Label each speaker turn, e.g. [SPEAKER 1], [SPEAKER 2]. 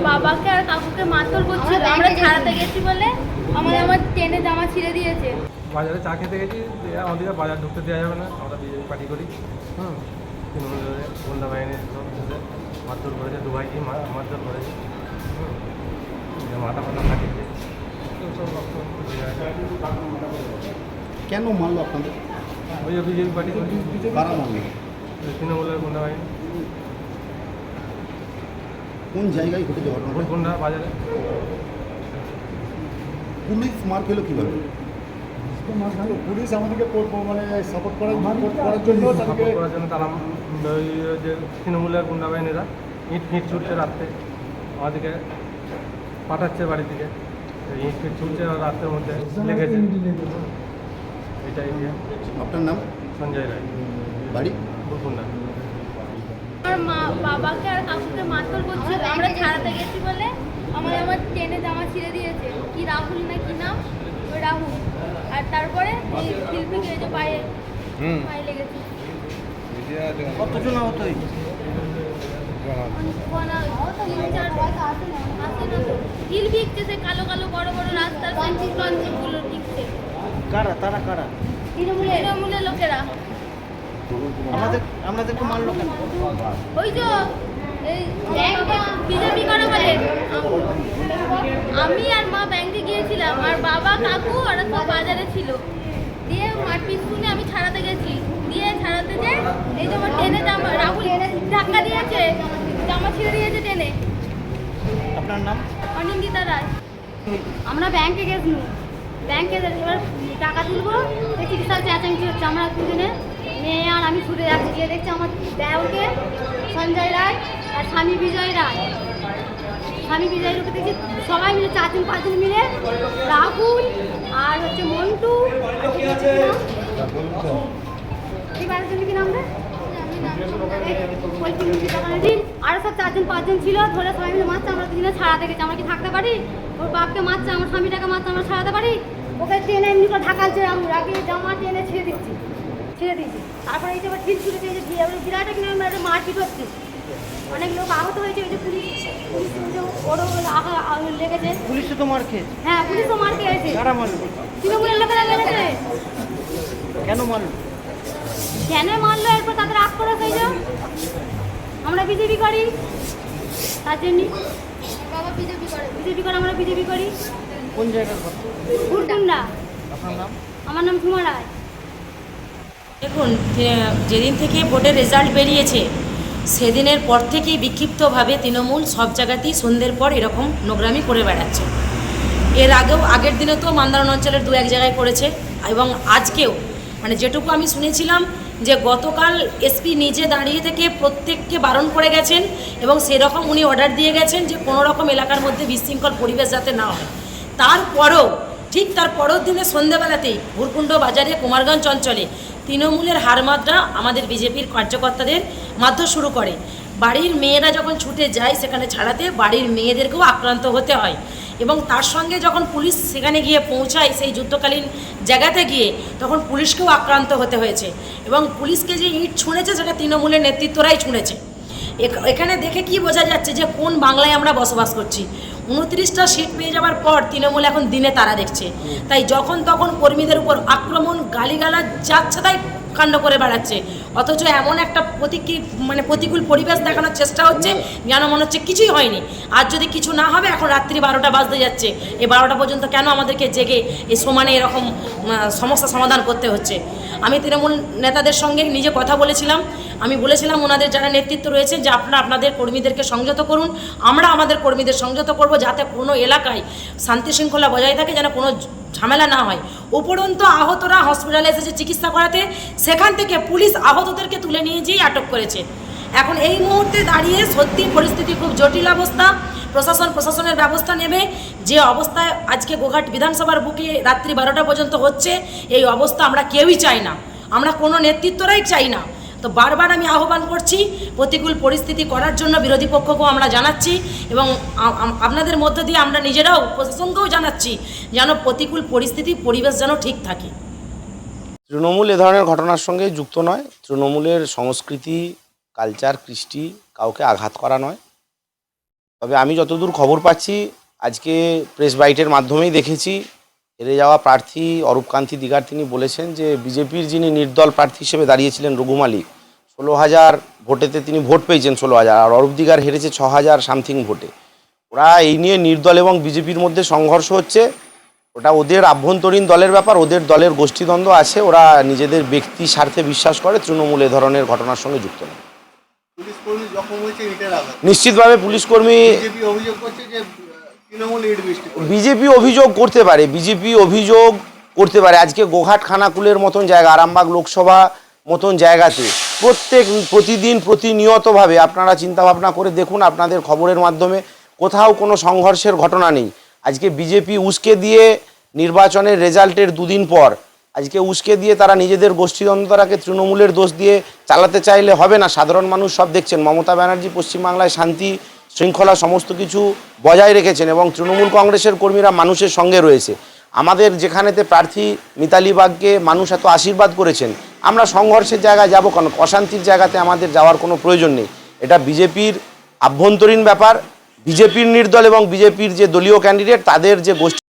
[SPEAKER 1] বাবাকে আর কাকুকে মারধর করছিল। আমরা ছাড়াতে গেছি। বলে আমার আমার টেনে জামা ছিঁড়ে দিয়েছে।
[SPEAKER 2] বাজারে চা খেতে গেছি আমাদেরকে বাজার ঢুকতে দেওয়া যাবে না আমরা বিজেপি পার্টি করি। হুম। তৃণমূলের গুন্ডা বাহিনীর লোক এসে মারধর করেছে দু ভাইকে মা- মারধর করেছে। হুম। দিয়ে মাথা ফাথা ফাটিয়েছে।
[SPEAKER 3] কেন মারলো আপনাদের?
[SPEAKER 2] ওই যে বিজেপি পার্টি তৃণমূলের গুন্ডা বাহিনী।
[SPEAKER 3] কোন জায়গায় ঘটেছে ঘটনাটা?
[SPEAKER 2] ভোটগুন্ডা বাজারে।
[SPEAKER 3] পুলিশ মার খেলো কীভাবে?
[SPEAKER 4] পুলিশ আমাদেরকে মানে সাপোর্ট করার করার জন্য তাদেরকে
[SPEAKER 2] করার জন্য তারা ওই যে তৃণমূলের গুন্ডা বাহিনীরা ইট ফিট ছুটছে রাত্রে। আমাদেরকে পাঠাচ্ছে বাড়ি থেকে। ইট ফিট ছুটছে রাত্রের মধ্যে লেগেছে। এটাই
[SPEAKER 3] আপনার নাম?
[SPEAKER 2] সঞ্জয় রায়।
[SPEAKER 3] বাড়ি?
[SPEAKER 1] আমার মা বাবাকে আর কাকুকে মারধর ছাড়াতে গেছি বলে আমার আমার টেনে জামা ছিঁড়ে দিয়েছে। কি রাহুল না কি নাম? ওই রাহুল। আর তারপরে এই শিল্পীকে এই যে পায়ে পায়ে লেগেছে।
[SPEAKER 3] কতজন আহত হয়েছে?
[SPEAKER 1] তো? হিল কালো কালো বড় বড় রাস্তারগুলো ভিজছে
[SPEAKER 5] কারা? তারা কারা?
[SPEAKER 1] তৃণমূলের। তৃণমূলের লোকেরা।
[SPEAKER 5] আমাদের আমাদেরকে মারলো কেন
[SPEAKER 1] ওই যে বিজেপি করে বলে। আমি আর মা ব্যাংকে গিয়েছিলাম আর বাবা কাকু ওরা সব বাজারে ছিল। দিয়ে মারপিট শুনে আমি ছাড়াতে গেছি। দিয়ে ছাড়াতে যে এই যে আমার টেনে জামা রাহুল ধাক্কা দিয়েছে জামা ছিঁড়ে দিয়েছে টেনে
[SPEAKER 5] আপনার নাম?
[SPEAKER 1] অনিন্দিতা রায়। আমরা ব্যাংকে গেছিলাম। ব্যাংকে এবার টাকা তুলবো বিশাল চেঁচামেচি হচ্ছে। আমরা দুজনে মেয়ে আর আমি ছুটে যাচ্ছি গিয়ে দেখছি আমার দেওকে সঞ্জয় রায় আর স্বামী বিজয় রায়। স্বামী বিজয় রূপে দেখছি সবাই মিলে চারজন পাঁচজন মিলে রাহুল আর হচ্ছে মন্টু। আর সব চারজন পাঁচজন ছিল ধরে সবাই মিলে মারছে আমরা দুজনে ছাড়াতে গেছি আমরা কি থাকতে পারি? ওর বাপকে মারছে আমার স্বামীটাকে মারছে আমরা ছাড়াতে পারি? ওকে টেনে এমনি করে ঢাকালছে আমি আগে জামা টেনে দিচ্ছি ছেড়ে দিয়েছি। তারপরে এই যে আবার ঢিল ছুটেছে এই যে বিরা- বিরাট কিনে মারপিট হচ্ছে। অনেক লোক আহত হয়েছে ওই যে পুলিশ ওরও লেগেছে।
[SPEAKER 5] পুলিশে তো মার খেয়েছে।
[SPEAKER 1] হ্যাঁ পুলিশও মার খেয়েছে।
[SPEAKER 5] কারা মারলো?
[SPEAKER 1] তৃণমূলের লোকেরা মেরেছে
[SPEAKER 5] কেন মারলো?
[SPEAKER 1] কেন মারলো? এরপর তাদের আগ করে সেই যে আমরা বিজেপি করি। তার জন্য। বাবা বিজেপি করে বিজেপি করে আমরা বিজেপি করি।
[SPEAKER 5] কোন জায়গার কথা?
[SPEAKER 1] আমার নাম ঝুমা রায়।
[SPEAKER 6] দেখুন যেদিন থেকে ভোটের রেজাল্ট বেরিয়েছে, সেদিনের পর থেকেই বিক্ষিপ্তভাবে তৃণমূল সব জায়গাতেই সন্ধ্যের পর এরকম নোংরামি করে বেড়াচ্ছে। এর আগেও, আগের দিনে তো মান্দারণ অঞ্চলের দু এক জায়গায় করেছে এবং আজকেও। মানে যেটুকু আমি শুনেছিলাম যে, গতকাল এসপি নিজে দাঁড়িয়ে থেকে প্রত্যেককে বারণ করে গেছেন এবং সেরকম উনি অর্ডার দিয়ে গেছেন যে কোনো রকম এলাকার মধ্যে বিশৃঙ্খল পরিবেশ যাতে না হয়। তারপরেও, ঠিক তার পরের দিনে সন্ধেবেলাতেই ভুরকুণ্ড বাজারে, কুমারগঞ্জ অঞ্চলে তৃণমূলের হারমাত্রা আমাদের বিজেপির কার্যকর্তাদের মাধ্যম শুরু করে। বাড়ির মেয়েরা যখন ছুটে যায় সেখানে ছাড়াতে, বাড়ির মেয়েদেরকেও আক্রান্ত হতে হয়। এবং তার সঙ্গে যখন পুলিশ সেখানে গিয়ে পৌঁছায়, সেই যুদ্ধকালীন জায়গাতে গিয়ে তখন পুলিশকেও আক্রান্ত হতে হয়েছে। এবং পুলিশকে যে ইট ছুঁড়েছে, সেটা তৃণমূলের নেতৃত্বরাই ছুঁড়েছে। এখানে দেখে কি বোঝা যাচ্ছে যে কোন বাংলায় আমরা বসবাস করছি? উনত্রিশটা সিট পেয়ে যাওয়ার পর তৃণমূল এখন দিনে তারা দেখছে। তাই যখন তখন কর্মীদের উপর আক্রমণ, গালিগালাজ যাচ্ছে তাই কাণ্ড করে বেড়াচ্ছে। অথচ এমন একটা প্রতিকী মানে প্রতিকূল পরিবেশ দেখানোর চেষ্টা হচ্ছে, যেন মনে হচ্ছে কিছুই হয়নি। আর যদি কিছু না হবে, এখন রাত্রি বারোটা বাজতে যাচ্ছে। এই বারোটা পর্যন্ত কেন আমাদেরকে জেগে এই সমানে এরকম সমস্যা সমাধান করতে হচ্ছে? আমি তৃণমূল নেতাদের সঙ্গে নিজে কথা বলেছিলাম। আমি বলেছিলাম ওনাদের যারা নেতৃত্ব রয়েছে যে আপনারা আপনাদের কর্মীদেরকে সংযত করুন। আমরা আমাদের কর্মীদের সংযত করব যাতে কোনো এলাকায় শান্তি শৃঙ্খলা বজায় থাকে যেন কোনো ঝামেলা না হয়। উপরন্ত আহতরা হসপিটালে এসেছে চিকিৎসা করাতে। সেখান থেকে পুলিশ আহতদেরকে তুলে নিয়ে যেয়ে আটক করেছে। এখন এই মুহূর্তে দাঁড়িয়ে সত্যি পরিস্থিতি খুব জটিল অবস্থা। প্রশাসন প্রশাসনের ব্যবস্থা নেবে। যে অবস্থায় আজকে গোঘাট বিধানসভার বুকে রাত্রি বারোটা পর্যন্ত হচ্ছে, এই অবস্থা আমরা কেউই চাই না। আমরা কোনো নেতৃত্বরাই চাই না। তো বারবার আমি আহ্বান করছি প্রতিকূল পরিস্থিতি করার জন্য বিরোধী পক্ষকেও আমরা জানাচ্ছি এবং আপনাদের মধ্য দিয়ে আমরা নিজেরাও প্রশাসনকেও জানাচ্ছি যেন প্রতিকূল পরিস্থিতি, পরিবেশ যেন ঠিক থাকে।
[SPEAKER 7] তৃণমূল এ ধরনের ঘটনার সঙ্গে যুক্ত নয়। তৃণমূলের সংস্কৃতি কালচার কৃষ্টি কাউকে আঘাত করা নয়। তবে আমি যতদূর খবর পাচ্ছি, আজকে প্রেস বাইটের মাধ্যমেই দেখেছি হেরে যাওয়া প্রার্থী অরূপকান্তি দিগার তিনি বলেছেন যে বিজেপির যিনি নির্দল প্রার্থী হিসেবে দাঁড়িয়েছিলেন রঘু মালিক ষোলো হাজার ভোটেতে তিনি ভোট পেয়েছেন ষোলো হাজার আর অরূপ দিগার হেরেছে ছ হাজার সামথিং ভোটে। ওরা এই নিয়ে নির্দল এবং বিজেপির মধ্যে সংঘর্ষ হচ্ছে। ওটা ওদের আভ্যন্তরীণ দলের ব্যাপার ওদের দলের গোষ্ঠীদ্বন্দ্ব আছে ওরা নিজেদের ব্যক্তি স্বার্থে বিশ্বাস করে তৃণমূল এ ধরনের ঘটনার সঙ্গে যুক্ত নয়। নিশ্চিতভাবে পুলিশ কর্মী বিজেপি অভিযোগ করতে পারে, বিজেপি অভিযোগ করতে পারে। আজকে গোঘাট খানাকুলের মতন জায়গা, আরামবাগ লোকসভা মতন জায়গাতে প্রত্যেক, প্রতিদিন প্রতিনিয়তভাবে আপনারা চিন্তা ভাবনা করে দেখুন, আপনাদের খবরের মাধ্যমে কোথাও কোনো সংঘর্ষের ঘটনা নেই। আজকে বিজেপি উস্কে দিয়ে নির্বাচনের রেজাল্টের দুদিন পর, আজকে উস্কে দিয়ে তারা নিজেদের গোষ্ঠীদ্বন্দ্বতাকে তৃণমূলের দোষ দিয়ে চালাতে চাইলে হবে না। সাধারণ মানুষ সব দেখছেন। মমতা ব্যানার্জি পশ্চিমবাংলায় শান্তি শৃঙ্খলা সমস্ত কিছু বজায় রেখেছেন এবং তৃণমূল কংগ্রেসের কর্মীরা মানুষের সঙ্গে রয়েছে। আমাদের যেখানেতে প্রার্থী মিতালি বাগকে মানুষ এত আশীর্বাদ করেছেন, আমরা সংঘর্ষের জায়গায় যাব কেন? অশান্তির জায়গাতে আমাদের যাওয়ার কোনো প্রয়োজন নেই। এটা বিজেপির আভ্যন্তরীণ ব্যাপার, বিজেপির নির্দল এবং বিজেপির যে দলীয় ক্যান্ডিডেট তাদের যে গোষ্ঠী